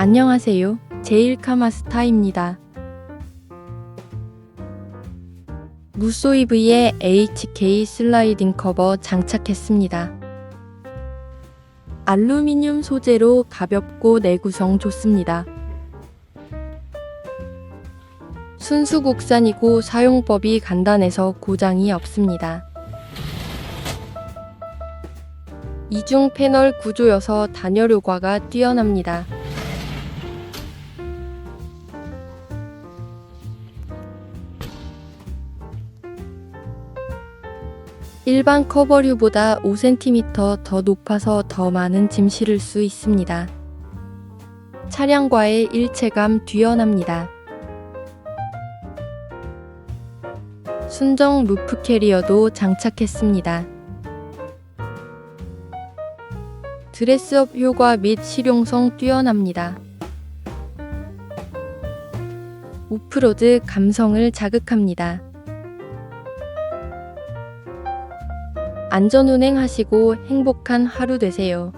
안녕하세요. 제일카마스타입니다. 무소이브의 HK 슬라이딩 커버 장착했습니다. 알루미늄 소재로 가볍고 내구성 좋습니다. 순수 국산이고 사용법이 간단해서 고장이 없습니다. 이중 패널 구조여서 단열 효과가 뛰어납니다. 일반 커버류보다 5cm 더 높아서 더 많은 짐 실을 수 있습니다. 차량과의 일체감 뛰어납니다. 순정 루프 캐리어도 장착했습니다. 드레스업 효과 및 실용성 뛰어납니다. 오프로드 감성을 자극합니다. 안전운행 하시고 행복한 하루 되세요.